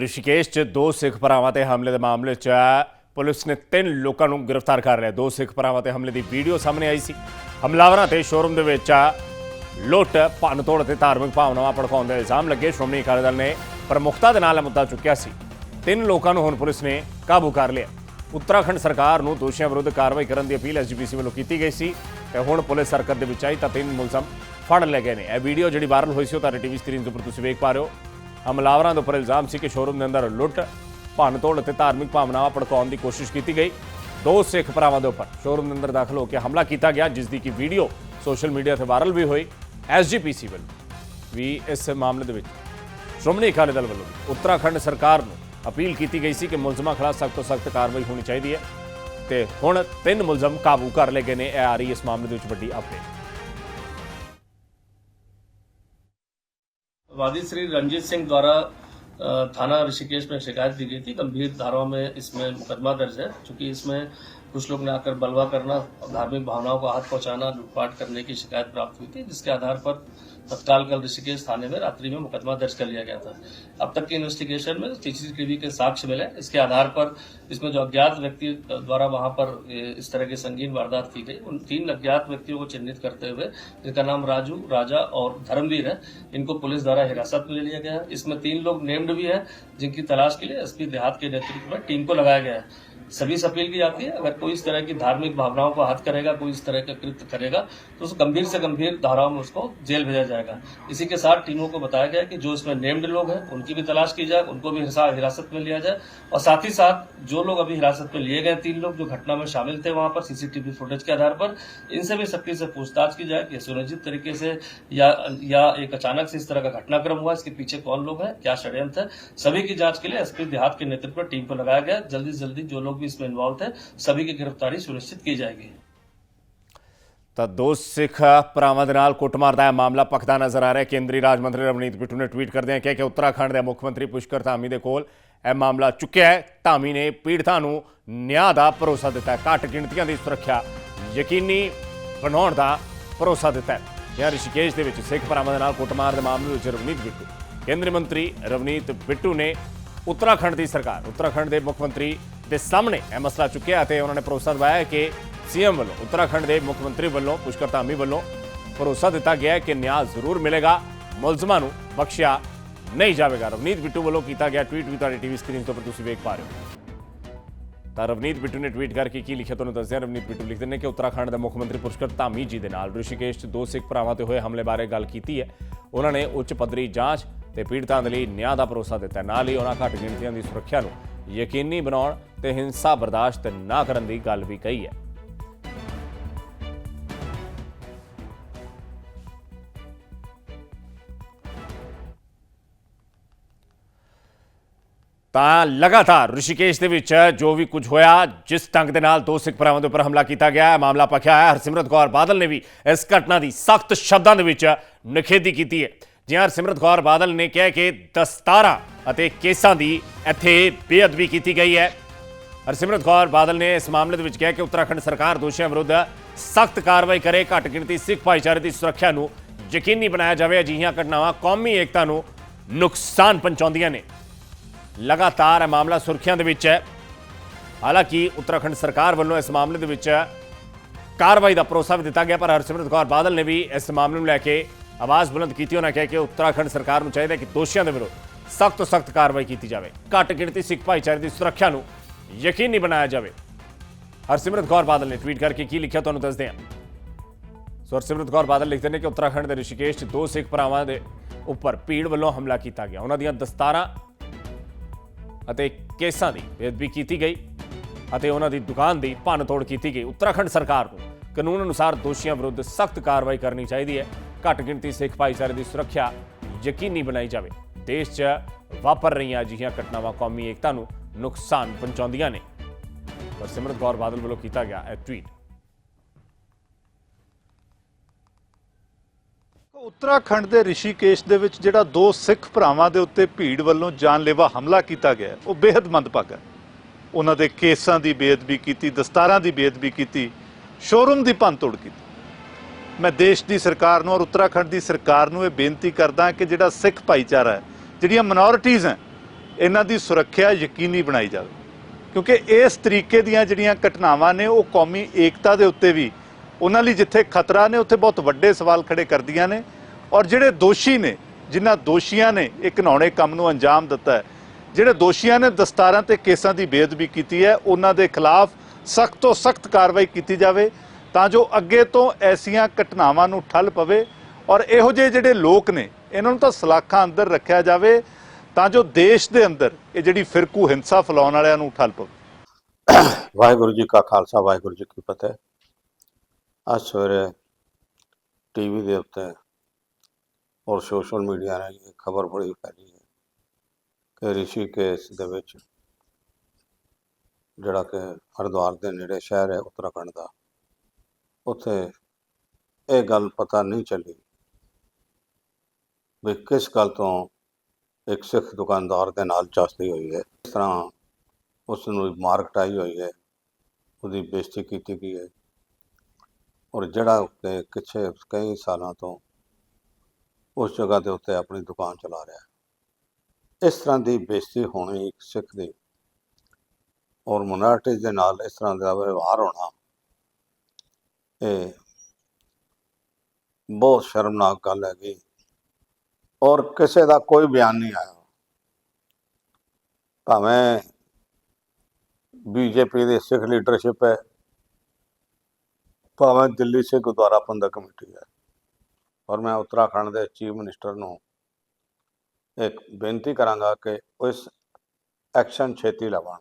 ਰਿਸ਼ੀਕੇਸ਼ 'ਚ ਦੋ ਸਿੱਖ ਭਰਾਵਾਂ ਤੇ ਹਮਲੇ ਦੇ ਮਾਮਲੇ 'ਚ ਪੁਲਿਸ ਨੇ ਤਿੰਨ ਲੋਕਾਂ ਨੂੰ ਗ੍ਰਿਫਤਾਰ ਕਰ ਲਿਆ। ਦੋ ਸਿੱਖ ਭਰਾਵਾਂ ਤੇ ਹਮਲੇ ਦੀ ਵੀਡੀਓ ਸਾਹਮਣੇ ਆਈ ਸੀ। ਹਮਲਾਵਰਾਂ ਤੇ ਸ਼ੋਰੂਮ ਦੇ ਵਿੱਚ ਲੁੱਟ, ਭੰਨਤੋੜ ਤੇ ਧਾਰਮਿਕ ਭਾਵਨਾਵਾਂ ਭੜਕਾਉਣ ਦੇ ਇਲਜ਼ਾਮ ਲੱਗੇ ਸ਼੍ਰੋਮਣੀ ਅਕਾਲੀ ਦਲ ਨੇ ਪ੍ਰਮੁਖਤਾ ਦੇ ਨਾਲ ਇਹ ਮੁੱਦਾ ਚੁੱਕਿਆ ਸੀ। ਤਿੰਨ ਲੋਕਾਂ ਨੂੰ ਹੁਣ ਪੁਲਿਸ ਨੇ ਕਾਬੂ ਕਰ ਲਿਆ। ਉੱਤਰਾਖੰਡ ਸਰਕਾਰ ਨੂੰ ਦੋਸ਼ੀਆਂ ਵਿਰੁੱਧ ਕਾਰਵਾਈ ਕਰਨ ਦੀ ਅਪੀਲ ਐਸਜੀਪੀਸੀ ਵੱਲੋਂ ਕੀਤੀ ਗਈ ਸੀ ਤੇ ਹੁਣ ਪੁਲਿਸ ਹਰਕਤ ਦੇ ਵਿੱਚ ਆਈ ਤਾਂ ਤਿੰਨ ਮੁਲਜ਼ਮ ਫੜ ਲਏ ਗਏ ਨੇ। ਇਹ ਵੀਡੀਓ ਜਿਹੜੀ ਵਾਇਰਲ ਹੋਈ ਸੀ ਉਹ ਤੁਹਾਡੇ ਟੀਵੀ ਸਕਰੀਨ ਦੇ ਉੱਪਰ ਤੁਸੀਂ ਵੇਖ ਪਾ ਰਹੇ ਹੋ। ਹਮਲਾਵਰਾਂ ਦੇ ਉੱਪਰ ਇਲਜ਼ਾਮ ਸੀ ਕਿ ਸ਼ੋਰੂਮ ਦੇ ਅੰਦਰ ਲੁੱਟ ਭੰਨਤੋੜ ਅਤੇ ਧਾਰਮਿਕ ਭਾਵਨਾਵਾਂ ਭੜਕਾਉਣ ਦੀ ਕੋਸ਼ਿਸ਼ ਕੀਤੀ ਗਈ। ਦੋ ਸਿੱਖ ਭਰਾਵਾਂ ਦੇ ਉੱਪਰ ਸ਼ੋਰੂਮ ਦੇ ਅੰਦਰ ਦਾਖਲ ਹੋ ਕੇ ਹਮਲਾ ਕੀਤਾ ਗਿਆ, ਜਿਸ ਦੀ ਕਿ ਵੀਡੀਓ ਸੋਸ਼ਲ ਮੀਡੀਆ ਤੇ ਵਾਇਰਲ ਵੀ ਹੋਈ। ਐਸਜੀਪੀਸੀ ਵੱਲੋਂ ਵੀ ਇਸ ਮਾਮਲੇ ਦੇ ਵਿੱਚ ਸ਼੍ਰੋਮਣੀ ਅਕਾਲੀ ਦਲ ਵੱਲੋਂ ਵੀ ਉੱਤਰਾਖੰਡ ਸਰਕਾਰ ਨੂੰ ਅਪੀਲ ਕੀਤੀ ਗਈ ਸੀ ਕਿ ਮੁਲਜ਼ਮਾਂ ਖਿਲਾਫ ਸਖਤ ਤੋਂ ਸਖਤ ਕਾਰਵਾਈ ਹੋਣੀ ਚਾਹੀਦੀ ਹੈ। ਤੇ ਹੁਣ ਤਿੰਨ ਮੁਲਜ਼ਮ ਕਾਬੂ ਕਰ ਲਏ ਗਏ ਨੇ, ਇਹ ਆ ਰਹੀ ਇਸ ਮਾਮਲੇ ਦੇ ਵਿੱਚ ਵੱਡੀ ਅਪਡੇਟ वादी श्री रंजीत सिंह द्वारा थाना ऋषिकेश में शिकायत दी गई थी। गंभीर धाराओं में इसमें मुकदमा दर्ज है क्योंकि इसमें कुछ लोग ने आकर बलवा करना धार्मिक भावनाओं को हाथ पहुंचाना, लूटपाट करने की शिकायत प्राप्त हुई थी, जिसके आधार पर तत्काल कल ऋषिकेश थाने में रात्रि में मुकदमा दर्ज कर लिया गया था। अब तक की इन्वेस्टिगेशन में सीसीटीवी के साक्ष्य मिले इसके आधार पर इसमें जो अज्ञात व्यक्ति द्वारा वहाँ पर इस तरह की संगीन वारदात की गई, उन तीन अज्ञात व्यक्तियों को चिन्हित करते हुए जिनका नाम राजू, राजा और धर्मवीर है, इनको पुलिस द्वारा हिरासत में ले लिया गया है। इसमें तीन लोग नेम्ड भी है, जिनकी तलाश के लिए एसपी देहात के नेतृत्व में टीम को लगाया गया है। सभी से अपील की जाती है, अगर कोई इस तरह की धार्मिक भावनाओं को हाथ करेगा, कोई इस तरह का कृत्य करेगा तो उस गंभीर से गंभीर धाराओं में उसको जेल भेजा जाएगा। इसी के साथ टीमों को बताया गया कि जो इसमें नेम्ड लोग हैं, उनकी भी तलाश की जाए, उनको भी हिरासत में लिया जाए। और साथ ही साथ जो लोग अभी हिरासत में लिए गए तीन लोग, जो घटना में शामिल थे वहाँ पर, सीसीटीवी फुटेज के आधार पर, इनसे भी सख्ती से पूछताछ की जाए कि सुनिश्चित तरीके से या या एक अचानक से इस तरह का घटनाक्रम हुआ, इसके पीछे कौन लोग हैं, क्या षड्यंत्र है, सभी की जाँच के लिए एसपी देहात के नेतृत्व में टीम को लगाया गया। जल्दी से जल्दी जो लोग भी इसमें इन्वॉल्व थे सभी की गिरफ्तारी सुनिश्चित की जाएगी ਤਾਂ ਦੋ ਸਿੱਖ ਭਰਾਵਾਂ ਦੇ ਨਾਲ ਕੁੱਟਮਾਰ ਦਾ ਇਹ ਮਾਮਲਾ ਪਖਦਾ ਨਜ਼ਰ ਆ ਰਿਹਾ ਹੈ ਕੇਂਦਰੀ ਰਾਜ ਮੰਤਰੀ ਰਵਨੀਤ ਬਿੱਟੂ ਨੇ ਟਵੀਟ ਕਰਦਿਆਂ ਕਿਹਾ ਕਿ ਉੱਤਰਾਖੰਡ ਦੇ ਮੁੱਖ ਮੰਤਰੀ ਪੁਸ਼ਕਰ ਧਾਮੀ ਦੇ ਕੋਲ ਇਹ ਮਾਮਲਾ ਚੁੱਕਿਆ ਹੈ ਧਾਮੀ ਨੇ ਪੀੜਤਾਂ ਨੂੰ ਨਿਆਂ ਦਾ ਭਰੋਸਾ ਦਿੱਤਾ ਹੈ ਘੱਟ ਗਿਣਤੀਆਂ ਦੀ ਸੁਰੱਖਿਆ ਯਕੀਨੀ ਬਣਾਉਣ ਦਾ ਭਰੋਸਾ ਦਿੱਤਾ ਹੈ ਜਾਂ ਰਿਸ਼ੀਕੇਸ਼ ਦੇ ਵਿੱਚ ਸਿੱਖ ਭਰਾਵਾਂ ਦੇ ਨਾਲ ਕੁੱਟਮਾਰ ਦੇ ਮਾਮਲੇ ਵਿੱਚ ਰਵਨੀਤ ਬਿੱਟੂ ਕੇਂਦਰੀ ਮੰਤਰੀ ਰਵਨੀਤ ਬਿੱਟੂ ਨੇ ਉੱਤਰਾਖੰਡ ਦੀ ਸਰਕਾਰ ਉੱਤਰਾਖੰਡ ਦੇ ਮੁੱਖ ਮੰਤਰੀ ਦੇ ਸਾਹਮਣੇ ਇਹ ਮਸਲਾ ਚੁੱਕਿਆ ਅਤੇ ਉਹਨਾਂ ਨੇ ਭਰੋਸਾ ਦਿਵਾਇਆ ਕਿ ਸੀਐਮ ਵੱਲੋਂ ਉੱਤਰਾਖੰਡ ਦੇ ਮੁੱਖ ਮੰਤਰੀ ਵੱਲੋਂ ਪੁਸ਼ਕਰ ਧਾਮੀ ਵੱਲੋਂ ਭਰੋਸਾ ਦਿੱਤਾ ਗਿਆ ਕਿ ਨਿਆਂ ਜ਼ਰੂਰ ਮਿਲੇਗਾ। ਮੁਲਜ਼ਮਾਂ ਨੂੰ ਬਖਸ਼ਿਆ ਨਹੀਂ ਜਾਵੇਗਾ। ਰਵਨੀਤ ਬਿੱਟੂ ਵੱਲੋਂ ਕੀਤਾ ਗਿਆ ਟਵੀਟ ਵੀ ਤੁਹਾਡੀ ਟੀਵੀ ਸਕਰੀਨ ਤੋਂ ਉੱਪਰ ਤੁਸੀਂ ਵੇਖ ਪਾ ਰਹੇ ਹੋ। ਤਾਂ ਰਵਨੀਤ ਬਿੱਟੂ ਨੇ ਟਵੀਟ ਕਰਕੇ ਕੀ ਲਿਖਿਆ ਤੁਹਾਨੂੰ ਦੱਸਿਆ? ਰਵਨੀਤ ਬਿੱਟੂ ਲਿਖਦੇ ਨੇ ਕਿ ਉੱਤਰਾਖੰਡ ਦੇ ਮੁੱਖ ਮੰਤਰੀ ਪੁਸ਼ਕਰ ਧਾਮੀ ਜੀ ਦੇ ਨਾਲ ਰਿਸ਼ੀਕੇਸ਼ 'ਚ ਦੋ ਸਿੱਖ ਭਰਾਵਾਂ ਤੇ ਹੋਏ ਹਮਲੇ ਬਾਰੇ ਗੱਲ ਕੀਤੀ ਹੈ। ਉਹਨਾਂ ਨੇ ਉੱਚ ਪੱਧਰੀ ਜਾਂਚ ਤੇ ਪੀੜਤਾਂ ਦੇ ਲਈ ਨਿਆਂ ਦਾ ਭਰੋਸਾ ਦਿੱਤਾ। ਨਾਲ ਹੀ ਉਹਨਾਂ ਘੱਟ ਗਿਣਤੀਆਂ ਦੀ ਸੁਰੱਖਿਆ ਨੂੰ ਯਕੀਨੀ ਬਣਾਉਣ ਤੇ ਹਿੰਸਾ ਬਰਦਾਸ਼ਤ ਨਾ ਕਰਨ ਦੀ ਗੱਲ ਵੀ ਕਹੀ ਹੈ। ਤਾਂ ਲਗਾਤਾਰ ਰਿਸ਼ੀਕੇਸ਼ ਦੇ ਵਿੱਚ ਜੋ ਵੀ ਕੁਝ ਹੋਇਆ, ਜਿਸ ਢੰਗ ਦੇ ਨਾਲ ਦੋ ਸਿੱਖ ਭਰਾਵਾਂ ਦੇ ਉੱਪਰ ਹਮਲਾ ਕੀਤਾ ਗਿਆ ਹੈ ਮਾਮਲਾ ਪਖਿਆ ਹੈ ਹਰਸਿਮਰਤ ਕੌਰ ਬਾਦਲ ਨੇ ਵੀ ਇਸ ਘਟਨਾ ਦੀ ਸਖਤ ਸ਼ਬਦਾਂ ਦੇ ਵਿੱਚ ਨਿਖੇਧੀ ਕੀਤੀ ਹੈ। ਜਿਵੇਂ ਹਰਸਿਮਰਤ ਕੌਰ ਬਾਦਲ ਨੇ ਕਿਹਾ ਕਿ ਦਸਤਾਰਾਂ ਅਤੇ ਕੇਸਾਂ ਦੀ ਇੱਥੇ ਬੇਅਦਬੀ ਕੀਤੀ ਗਈ ਹੈ। ਹਰਸਿਮਰਤ ਕੌਰ ਬਾਦਲ ਨੇ ਇਸ ਮਾਮਲੇ ਦੇ ਵਿੱਚ ਕਿਹਾ ਕਿ ਉੱਤਰਾਖੰਡ ਸਰਕਾਰ ਦੋਸ਼ੀਆਂ ਵਿਰੁੱਧ ਸਖਤ ਕਾਰਵਾਈ ਕਰੇ, ਘੱਟ ਗਿਣਤੀ ਸਿੱਖ ਭਾਈਚਾਰੇ ਦੀ ਸੁਰੱਖਿਆ ਨੂੰ ਯਕੀਨੀ ਬਣਾਇਆ ਜਾਵੇ। ਅਜਿਹੀਆਂ ਘਟਨਾਵਾਂ ਕੌਮੀ ਏਕਤਾ ਨੂੰ ਨੁਕਸਾਨ ਪਹੁੰਚਾਉਂਦੀਆਂ ਨੇ। ਲਗਾਤਾਰ ਇਹ ਮਾਮਲਾ ਸੁਰਖੀਆਂ ਦੇ ਵਿੱਚ ਹੈ। ਹਾਲਾਂਕਿ ਉੱਤਰਾਖੰਡ ਸਰਕਾਰ ਵੱਲੋਂ ਇਸ ਮਾਮਲੇ ਦੇ ਵਿੱਚ ਕਾਰਵਾਈ ਦਾ ਭਰੋਸਾ ਵੀ ਦਿੱਤਾ ਗਿਆ, ਪਰ ਹਰਸਿਮਰਤ ਕੌਰ ਬਾਦਲ ਨੇ ਵੀ ਇਸ ਮਾਮਲੇ ਨੂੰ ਲੈ ਕੇ ਆਵਾਜ਼ ਬੁਲੰਦ ਕੀਤੀ। ਉਹਨਾਂ ਕਿਹਾ ਕਿ ਉੱਤਰਾਖੰਡ ਸਰਕਾਰ ਨੂੰ ਚਾਹੀਦਾ ਕਿ ਦੋਸ਼ੀਆਂ ਦੇ ਵਿਰੁੱਧ ਸਖਤ ਤੋਂ ਸਖਤ ਕਾਰਵਾਈ ਕੀਤੀ ਜਾਵੇ। ਘੱਟ ਗਿਣਤੀ ਸਿੱਖ ਭਾਈਚਾਰੇ ਦੀ ਸੁਰੱਖਿਆ ਨੂੰ ਯਕੀਨੀ ਬਣਾਇਆ ਜਾਵੇ। ਹਰਸਿਮਰਤ ਕੌਰ ਬਾਦਲ ਨੇ ਟਵੀਟ ਕਰਕੇ ਕੀ ਲਿਖਿਆ ਤੁਹਾਨੂੰ ਦੱਸਦੇ ਹਾਂ। ਸੋ ਹਰਸਿਮਰਤ ਕੌਰ ਬਾਦਲ ਲਿਖਦੇ ਨੇ ਕਿ ਉੱਤਰਾਖੰਡ ਦੇ ਰਿਸ਼ੀਕੇਸ਼ 'ਚ ਦੋ ਸਿੱਖ ਭਰਾਵਾਂ ਦੇ ਉੱਪਰ ਭੀੜ ਵੱਲੋਂ ਹਮਲਾ ਕੀਤਾ ਗਿਆ। ਉਹਨਾਂ ਦੀਆਂ ਦਸਤਾਰਾਂ ਅਤੇ ਕੇਸਾਂ ਦੀ ਬੇਅਦਬੀ ਕੀਤੀ ਗਈ ਅਤੇ ਉਹਨਾਂ ਦੀ ਦੁਕਾਨ ਦੀ ਭੰਨ-ਤੋੜ ਕੀਤੀ ਗਈ। ਉੱਤਰਾਖੰਡ ਸਰਕਾਰ ਨੂੰ ਕਾਨੂੰਨ ਅਨੁਸਾਰ ਦੋਸ਼ੀਆਂ ਵਿਰੁੱਧ ਸਖਤ ਕਾਰਵਾਈ ਕਰਨੀ ਚਾਹੀਦੀ ਹੈ। ਘੱਟ ਗਿਣਤੀ ਸਿੱਖ ਭਾਈਚਾਰੇ ਦੀ ਸੁਰੱਖਿਆ ਯਕੀਨੀ ਬਣਾਈ ਜਾਵੇ। ਦੇਸ਼ 'ਚ ਵਾਪਰ ਰਹੀਆਂ ਅਜਿਹੀਆਂ ਘਟਨਾਵਾਂ ਕੌਮੀ ਏਕਤਾ ਨੂੰ ਨੁਕਸਾਨ ਪਹੁੰਚਾਉਂਦੀਆਂ ਨੇ। ਪਰ ਸਿਮਰਤ ਕੌਰ ਬਾਦਲ ਵੱਲੋਂ ਕੀਤਾ ਗਿਆ ਇਹ ਟਵੀਟ। ਉੱਤਰਾਖੰਡ ਦੇ ਰਿਸ਼ੀਕੇਸ਼ ਦੇ ਵਿੱਚ ਜਿਹੜਾ ਦੋ ਸਿੱਖ ਭਰਾਵਾਂ ਦੇ ਉੱਤੇ ਭੀੜ ਵੱਲੋਂ ਜਾਨਲੇਵਾ ਹਮਲਾ ਕੀਤਾ ਗਿਆ, ਉਹ ਬੇहद ਮੰਦਭਾਗਾ ਉਹਨਾਂ ਦੇ ਕੇਸਾਂ ਦੀ ਬੇਅਦਬੀ ਕੀਤੀ, ਦਸਤਾਰਾਂ ਦੀ ਬੇਅਦਬੀ ਕੀਤੀ, ਸ਼ੋਰੂਮ ਦੀ ਭੰਨਤੋੜ ਕੀਤੀ। ਮੈਂ ਦੇਸ਼ ਦੀ ਸਰਕਾਰ ਨੂੰ ਔਰ ਉੱਤਰਾਖੰਡ ਦੀ ਸਰਕਾਰ ਨੂੰ ਇਹ ਬੇਨਤੀ ਕਰਦਾ ਕਿ ਜਿਹੜਾ ਸਿੱਖ ਭਾਈਚਾਰਾ ਹੈ ਜਿਹੜੀਆਂ ਮਿਨੋਰਿਟੀਜ਼ ਹੈ, ਇਹਨਾਂ ਦੀ ਸੁਰੱਖਿਆ ਯਕੀਨੀ ਬਣਾਈ ਜਾਵੇ। ਕਿਉਂਕਿ ਇਸ ਤਰੀਕੇ ਦੀਆਂ ਜਿਹੜੀਆਂ ਘਟਨਾਵਾਂ ਨੇ, ਉਹ ਕੌਮੀ ਏਕਤਾ ਦੇ ਉੱਤੇ ਵੀ ਉਹਨਾਂ ਲਈ ਜਿੱਥੇ ਖਤਰਾ ਨੇ, ਉੱਥੇ ਬਹੁਤ ਵੱਡੇ ਸਵਾਲ ਖੜੇ ਕਰਦੀਆਂ ਨੇ। ਔਰ ਜਿਹੜੇ ਦੋਸ਼ੀ ਨੇ, ਜਿਨ੍ਹਾਂ ਦੋਸ਼ੀਆਂ ਨੇ ਇਹ ਘਿਨਾਉਣੇ ਕੰਮ ਨੂੰ ਅੰਜਾਮ ਦਿੱਤਾ ਹੈ, ਜਿਹੜੇ ਦੋਸ਼ੀਆਂ ਨੇ ਦਸਤਾਰਾਂ ਤੇ ਕੇਸਾਂ ਦੀ ਬੇਅਦਬੀ ਕੀਤੀ ਹੈ, ਉਹਨਾਂ ਦੇ ਖਿਲਾਫ ਸਖਤ ਤੋਂ ਸਖਤ ਕਾਰਵਾਈ ਕੀਤੀ ਜਾਵੇ ਤਾਂ ਜੋ ਅੱਗੇ ਤੋਂ ਐਸੀਆਂ ਘਟਨਾਵਾਂ ਨੂੰ ਠੱਲ ਪਵੇ। ਔਰ ਇਹੋ ਜਿਹੇ ਜਿਹੜੇ ਲੋਕ ਨੇ ਇਹਨਾਂ ਨੂੰ ਤਾਂ ਸਲਾਖਾਂ ਅੰਦਰ ਰੱਖਿਆ ਜਾਵੇ, ਤਾਂ ਜੋ ਦੇਸ਼ ਦੇ ਅੰਦਰ ਇਹ ਜਿਹੜੀ ਫਿਰਕੂ ਹਿੰਸਾ ਫੈਲਾਉਣ ਵਾਲਿਆਂ ਨੂੰ ਠੱਲ ਪਵੇ। ਵਾਹਿਗੁਰੂ ਜੀ ਕਾ ਖਾਲਸਾ, ਵਾਹਿਗੁਰੂ ਜੀ ਕੀ ਫਤਿਹ। ਅੱਜ ਸਵੇਰੇ ਟੀਵੀ ਦੇ ਉੱਤੇ ਔਰ ਸੋਸ਼ਲ ਮੀਡੀਆ ਨੇ ਇਹ ਖਬਰ ਬੜੀ ਫੈਲੀ ਹੈ ਕਿ ਰਿਸ਼ੀਕੇਸ਼ ਦੇ ਵਿੱਚ ਜਿਹੜਾ ਕਿ ਹਰਿਦੁਆਰ ਦੇ ਨੇੜੇ ਸ਼ਹਿਰ ਹੈ, ਉੱਤਰਾਖੰਡ ਦਾ, ਉੱਥੇ ਇਹ ਗੱਲ ਪਤਾ ਨਹੀਂ ਚੱਲੀ ਵੀ ਕਿਸ ਗੱਲ ਤੋਂ ਇੱਕ ਸਿੱਖ ਦੁਕਾਨਦਾਰ ਦੇ ਨਾਲ ਚਾਸਤੀ ਹੋਈ ਹੈ? ਇਸ ਤਰ੍ਹਾਂ ਉਸ ਨੂੰ ਮਾਰ ਕਟਾਈ ਹੋਈ ਹੈ? ਉਹਦੀ ਬੇਇੱਜ਼ਤੀ ਕੀਤੀ ਗਈ ਹੈ? ਔਰ ਜਿਹੜਾ ਕਿ ਪਿੱਛੇ ਕਈ ਸਾਲਾਂ ਤੋਂ ਉਸ ਜਗ੍ਹਾ ਦੇ ਉੱਤੇ ਆਪਣੀ ਦੁਕਾਨ ਚਲਾ ਰਿਹਾ ਹੈ। ਇਸ ਤਰ੍ਹਾਂ ਦੀ ਬੇਇੱਜ਼ਤੀ ਹੋਣੀ ਇੱਕ ਸਿੱਖ ਦੀ ਔਰ ਮਿnority ਦੇ ਨਾਲ ਇਸ ਤਰ੍ਹਾਂ ਦਾ ਵਿਵਹਾਰ ਹੋਣਾ ਇਹ ਬਹੁਤ ਸ਼ਰਮਨਾਕ ਗੱਲ ਹੈਗੀ। ਔਰ ਕਿਸੇ ਦਾ ਕੋਈ ਬਿਆਨ ਨਹੀਂ ਆਇਆ। ਭਾਵੇਂ ਬੀਜੇਪੀ ਦੀ ਸਿੱਖ ਲੀਡਰਸ਼ਿਪ ਹੈ, ਭਾਵੇਂ ਦਿੱਲੀ ਸਿੱਖ ਗੁਰਦੁਆਰਾ ਪ੍ਰਬੰਧਕ ਕਮੇਟੀ ਹੈ। ਔਰ ਮੈਂ ਉੱਤਰਾਖੰਡ ਦੇ ਚੀਫ ਮਿਨਿਸਟਰ ਨੂੰ ਇੱਕ ਬੇਨਤੀ ਕਰਾਂਗਾ ਕਿ ਉਸ ਐਕਸ਼ਨ ਛੇਤੀ ਲਵਣ।